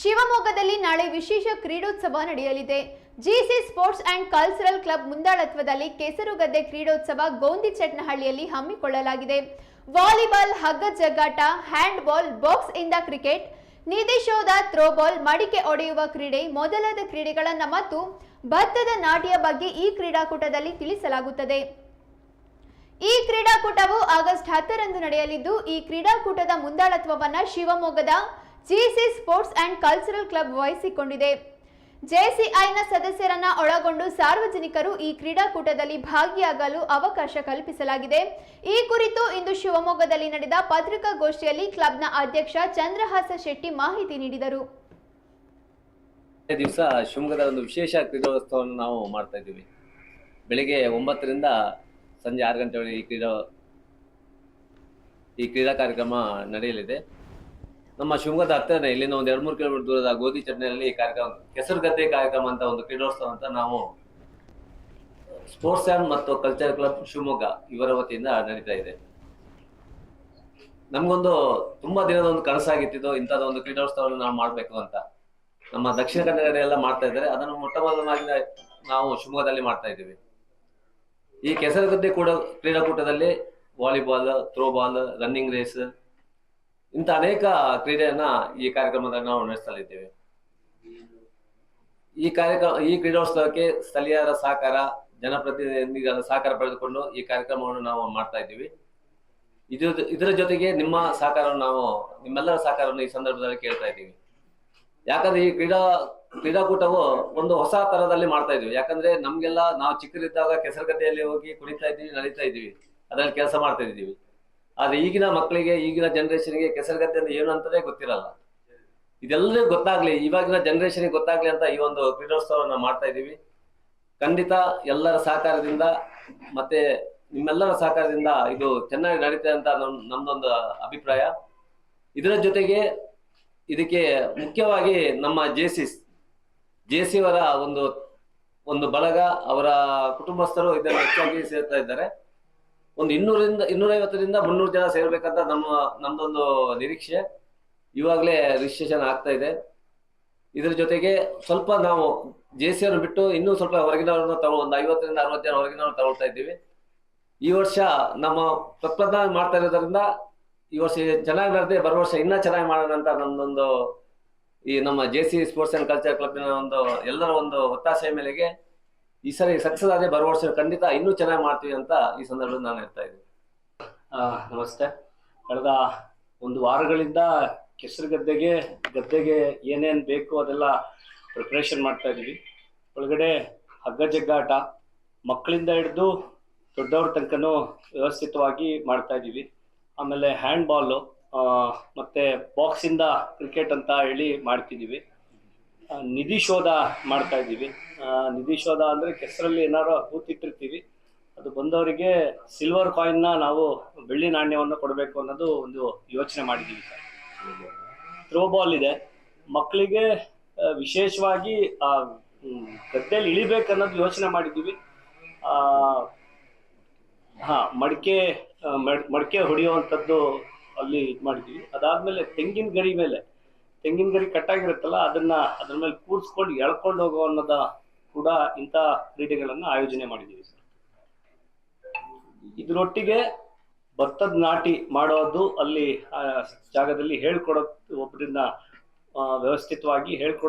ಶಿವಮೊಗ್ಗದಲ್ಲಿ ನಾಳೆ ವಿಶೇಷ ಕ್ರೀಡೋತ್ಸವ ನಡೆಯಲಿದೆ. GC sports and cultural club ಮುಂದಾಳತ್ವದಲ್ಲಿ ಕೆಸರುಗದ್ದೆ ಕ್ರೀಡೋತ್ಸವ ಗೋಂದಿಚಟ್ನಹಳ್ಳಿಯಲ್ಲಿ ಹಮ್ಮಿಕೊಳ್ಳಲಾಗಿದೆ. ವಾಲಿಬಾಲ್, ಹಗ್ಗ ಜಗ್ಗಾಟ, ಹ್ಯಾಂಡ್ಬಾಲ್ ಬಾಕ್ಸ್ ಇಂದ ಕ್ರಿಕೆಟ್, ನಿಧಿಶೋಧ, ಥ್ರೋಬಾಲ್, ಮಡಿಕೆ ಒಡೆಯುವ ಕ್ರೀಡೆ ಮೊದಲಾದ ಕ್ರೀಡೆಗಳನ್ನ ಮತ್ತು ಭತ್ತದ ನಾಟಿಯ ಬಗ್ಗೆ ಈ ಕ್ರೀಡಾಕೂಟದಲ್ಲಿ ತಿಳಿಸಲಾಗುತ್ತದೆ. ಈ ಕ್ರೀಡಾಕೂಟವು ಆಗಸ್ಟ್ ಹತ್ತರಂದು ನಡೆಯಲಿದ್ದು, ಈ ಕ್ರೀಡಾಕೂಟದ ಮುಂದಾಳತ್ವವನ್ನು ಶಿವಮೊಗ್ಗದ GC sports and cultural club ವಹಿಸಿಕೊಂಡಿದೆ. ಜೆಸಿಐನ ಸದಸ್ಯರನ್ನ ಒಳಗೊಂಡು ಸಾರ್ವಜನಿಕರು ಈ ಕ್ರೀಡಾಕೂಟದಲ್ಲಿ ಭಾಗಿಯಾಗಲು ಅವಕಾಶ ಕಲ್ಪಿಸಲಾಗಿದೆ. ಈ ಕುರಿತು ಇಂದು ಶಿವಮೊಗ್ಗದಲ್ಲಿ ನಡೆದ ಪತ್ರಿಕಾಗೋಷ್ಠಿಯಲ್ಲಿ ಕ್ಲಬ್ನ ಅಧ್ಯಕ್ಷ ಚಂದ್ರಹಾಸ ಶೆಟ್ಟಿ ಮಾಹಿತಿ ನೀಡಿದರು. ದಿವಸ ಶಿವಮೊಗ್ಗದ ಒಂದು ವಿಶೇಷ ಕ್ರೀಡೋತ್ಸವವನ್ನು ನಾವು ಮಾಡ್ತಾ ಇದ್ದೀವಿ. ಬೆಳಿಗ್ಗೆ ಒಂಬತ್ತರಿಂದ ಸಂಜೆ ಆರು ಗಂಟೆವರೆಗೆ ಈ ಕ್ರೀಡಾ ಈ ಕ್ರೀಡಾ ಕಾರ್ಯಕ್ರಮ ನಡೆಯಲಿದೆ. ನಮ್ಮ ಶಿವಮೊಗ್ಗದ ಹತ್ತಿರನೇ ಇಲ್ಲಿಂದ ಒಂದು ಎರಡು ಮೂರು ಕಿಲೋಮೀಟರ್ ದೂರದ ಗೋಧಿ ಚಟ್ನಿಯಲ್ಲಿ ಕಾರ್ಯಕ್ರಮ ಕಾರ್ಯಕ್ರಮ ಕೆಸರುಗದ್ದೆ ಕಾರ್ಯಕ್ರಮ ಅಂತ ಒಂದು ಕ್ರೀಡೋತ್ಸವ ಅಂತ ನಾವು ಸ್ಪೋರ್ಟ್ಸ್ ಆ್ಯಂಡ್ ಮತ್ತು ಕಲ್ಚರ್ ಕ್ಲಬ್ ಶಿವಮೊಗ್ಗ ಇವರ ವತಿಯಿಂದ ನಡೀತಾ ಇದೆ. ನಮಗೊಂದು ತುಂಬಾ ದಿನದ ಒಂದು ಕನಸಾಗಿತ್ತಿದ್ದು ಇಂಥದ್ದು ಒಂದು ಕ್ರೀಡೋತ್ಸವವನ್ನು ನಾವು ಮಾಡಬೇಕು ಅಂತ. ನಮ್ಮ ದಕ್ಷಿಣ ಕನ್ನಡ ಎಲ್ಲ ಮಾಡ್ತಾ ಇದ್ದಾರೆ. ಅದನ್ನು ಮೊಟ್ಟ ಮೊದಲನಾಗಿ ನಾವು ಶಿವಮೊಗ್ಗದಲ್ಲಿ ಮಾಡ್ತಾ ಇದ್ದೀವಿ. ಈ ಕೆಸರುಗದ್ದೆ ಕೂಡ ಕ್ರೀಡಾಕೂಟದಲ್ಲಿ ವಾಲಿಬಾಲ್ ಥ್ರೋಬಾಲ್ ರನ್ನಿಂಗ್ ರೇಸ್ ಇಂಥ ಅನೇಕ ಕ್ರೀಡೆಯನ್ನ ಈ ಕಾರ್ಯಕ್ರಮದಲ್ಲಿ ನಾವು ನಡೆಸಲಿದ್ದೇವೆ ಈ ಕಾರ್ಯಕ್ರಮ, ಈ ಕ್ರೀಡೋತ್ಸವಕ್ಕೆ ಸ್ಥಳೀಯರ ಸಹಕಾರ, ಜನಪ್ರತಿನಿಧಿಗಳ ಸಹಕಾರ ಪಡೆದುಕೊಂಡು ಈ ಕಾರ್ಯಕ್ರಮವನ್ನು ನಾವು ಮಾಡ್ತಾ ಇದ್ದೀವಿ ಇದು, ಇದರ ಜೊತೆಗೆ ನಿಮ್ಮ ಸಹಕಾರವನ್ನು ನಾವು, ನಿಮ್ಮೆಲ್ಲರ ಸಹಕಾರವನ್ನು ಈ ಸಂದರ್ಭದಲ್ಲಿ ಕೇಳ್ತಾ ಇದ್ದೀವಿ ಯಾಕಂದ್ರೆ ಈ ಕ್ರೀಡಾ, ಕ್ರೀಡಾಕೂಟವು ಒಂದು ಹೊಸ ತರದಲ್ಲಿ ಮಾಡ್ತಾ ಇದೀವಿ ಯಾಕಂದ್ರೆ ನಮ್ಗೆಲ್ಲ ನಾವು ಚಿಕ್ಕರಿದ್ದಾಗ ಕೆಸರುಗದ್ದೆಯಲ್ಲಿ ಹೋಗಿ ಕುಣಿತಾ ಇದ್ದೀವಿ ನಡೀತಾ ಇದ್ದೀವಿ ಅದರಲ್ಲಿ ಕೆಲಸ ಮಾಡ್ತಾ ಇದ್ದೀವಿ ಆದ್ರೆ ಈಗಿನ ಮಕ್ಕಳಿಗೆ, ಈಗಿನ ಜನರೇಷನ್ಗೆ ಕೆಸರುಗದ್ದೆ ಅಂದ್ರೆ ಏನು ಅಂತದೇ ಗೊತ್ತಿರಲ್ಲ. ಇದೆಲ್ಲ ಗೊತ್ತಾಗ್ಲಿ, ಇವಾಗಿನ ಜನರೇಷನ್ಗೆ ಗೊತ್ತಾಗ್ಲಿ ಅಂತ ಈ ಒಂದು ಕ್ರೀಡೋತ್ಸವವನ್ನು ಮಾಡ್ತಾ ಇದ್ದೀವಿ. ಖಂಡಿತ ಎಲ್ಲರ ಸಹಕಾರದಿಂದ ಮತ್ತೆ ನಿಮ್ಮೆಲ್ಲರ ಸಹಕಾರದಿಂದ ಇದು ಚೆನ್ನಾಗಿ ನಡೀತದೆ ಅಂತ ನಮ್, ನಮ್ದೊಂದು ಅಭಿಪ್ರಾಯ. ಇದರ ಜೊತೆಗೆ ಇದಕ್ಕೆ ಮುಖ್ಯವಾಗಿ ನಮ್ಮ ಜೇಸಿಸ್ ಜೇಸಿಯವರ ಒಂದು ಒಂದು ಬಳಗ, ಅವರ ಕುಟುಂಬಸ್ಥರು ಇದನ್ನು ಹೆಚ್ಚಾಗಿ ಸೇರ್ತಾ ಇದ್ದಾರೆ. ಒಂದು ಇನ್ನೂರಿಂದ, ಇನ್ನೂರೈವತ್ತರಿಂದ ಮುನ್ನೂರು ಜನ ಸೇರ್ಬೇಕಂತ ನಮ್ಮ, ನಮ್ದೊಂದು ನಿರೀಕ್ಷೆ. ಇವಾಗಲೇ ರಿಜಿಸ್ಟ್ರೇಷನ್ ಆಗ್ತಾ ಇದೆ. ಇದ್ರ ಜೊತೆಗೆ ಸ್ವಲ್ಪ ನಾವು ಜೆ ಸಿ ಅವ್ರನ್ನ ಬಿಟ್ಟು ಇನ್ನೂ ಸ್ವಲ್ಪ ಹೊರಗಿನವ್ರನ್ನ ತಗೊಂಡು ಒಂದು ಐವತ್ತರಿಂದ ಅರವತ್ತು ಜನ ಹೊರಗಿನವ್ರು ತಗೊಳ್ತಾ ಇದ್ದೀವಿ. ಈ ವರ್ಷ ನಮ್ಮ ಪ್ರಪ್ರದಾನ ಮಾಡ್ತಾ ಇರೋದ್ರಿಂದ ಈ ವರ್ಷ ಚೆನ್ನಾಗಿ ನಡೆದೆ ಬರೋ ವರ್ಷ ಇನ್ನೂ ಚೆನ್ನಾಗಿ ಮಾಡೋಣ ಅಂತ ನಮ್ದೊಂದು ಈ ನಮ್ಮ J C sports and culture ಕ್ಲಬ್ನ ಒಂದು ಎಲ್ಲರ ಒಂದು ಒತ್ತಾಸೆಯ ಮೇಲೆಗೆ ಈ ಸರಿ ಸಕ್ಸಸ್ ಆದ್ರೆ ಬರೋ ವರ್ಷ ಖಂಡಿತ ಇನ್ನೂ ಚೆನ್ನಾಗಿ ಮಾಡ್ತೀವಿ ಅಂತ ಈ ಸಂದರ್ಭದಲ್ಲಿ ನಾನು ಹೇಳ್ತಾ ಇದ್ದೀನಿ. ನಮಸ್ತೆ. ಕಳೆದ ಒಂದು ವಾರಗಳಿಂದ ಕೆಸರು ಗದ್ದೆಗೆ ಗದ್ದೆಗೆ ಏನೇನು ಬೇಕು ಅದೆಲ್ಲ ಪ್ರಿಪ್ರೇಷನ್ ಮಾಡ್ತಾ ಇದ್ದೀವಿ. ಒಳಗಡೆ ಹಗ್ಗ ಜಗ್ಗಾಟ ಮಕ್ಕಳಿಂದ ಹಿಡಿದು ದೊಡ್ಡವ್ರ ತನಕನೂ ವ್ಯವಸ್ಥಿತವಾಗಿ ಮಾಡ್ತಾ ಇದ್ದೀವಿ. ಆಮೇಲೆ ಹ್ಯಾಂಡ್ಬಾಲು ಮತ್ತು ಬಾಕ್ಸಿಂದ ಕ್ರಿಕೆಟ್ ಅಂತ ಹೇಳಿ ಮಾಡ್ತಿದ್ದೀವಿ. ನಿಧಿ ಶೋಧ ಮಾಡ್ತಾ ಇದ್ದೀವಿ. ನಿಧಿ ಶೋಧ ಅಂದರೆ ಕೆಸರಲ್ಲಿ ಏನಾದ್ರು ಹೂತಿಟ್ಟಿರ್ತೀವಿ. ಅದು ಬಂದವರಿಗೆ ಸಿಲ್ವರ್ ಕಾಯಿನ್ನ ನಾವು ಬೆಳ್ಳಿ ನಾಣ್ಯವನ್ನು ಕೊಡಬೇಕು ಅನ್ನೋದು ಒಂದು ಯೋಚನೆ ಮಾಡಿದ್ದೀವಿ ಥ್ರೋಬಾಲ್ ಇದೆ. ಮಕ್ಕಳಿಗೆ ವಿಶೇಷವಾಗಿ ಆ, ಗದ್ದೆಯಲ್ಲಿ ಇಳಿಬೇಕನ್ನೋದು ಯೋಚನೆ ಮಾಡಿದ್ದೀವಿ. ಹಾ ಮಡಿಕೆ ಮಡಿಕೆ ಹೊಡೆಯುವಂಥದ್ದು ಅಲ್ಲಿ ಇದು ಮಾಡಿದ್ದೀವಿ. ಅದಾದ್ಮೇಲೆ ತೆಂಗಿನ ಗರಿ ಮೇಲೆ ತೆಂಗಿನ ಗರಿ ಕಟ್ಟಾಗಿರುತ್ತಲ್ಲ ಅದನ್ನ ಅದ್ರ ಮೇಲೆ ಕೂರಿಸ್ಕೊಂಡು ಎಳ್ಕೊಂಡು ಹೋಗೋ ಅನ್ನೋದ ಕೂಡ ಇಂಥ ಕ್ರೀಡೆಗಳನ್ನ ಆಯೋಜನೆ ಮಾಡಿದ್ದೀವಿ ಸರ್. ಇದರೊಟ್ಟಿಗೆ ಭತ್ತದ ನಾಟಿ ಮಾಡೋದು ಅಲ್ಲಿ, ಆ, ಜಾಗದಲ್ಲಿ ಹೇಳ್ಕೊಡೋ ಒಬ್ಬರನ್ನ ವ್ಯವಸ್ಥಿತವಾಗಿ ಹೇಳ್ಕೊಡೋ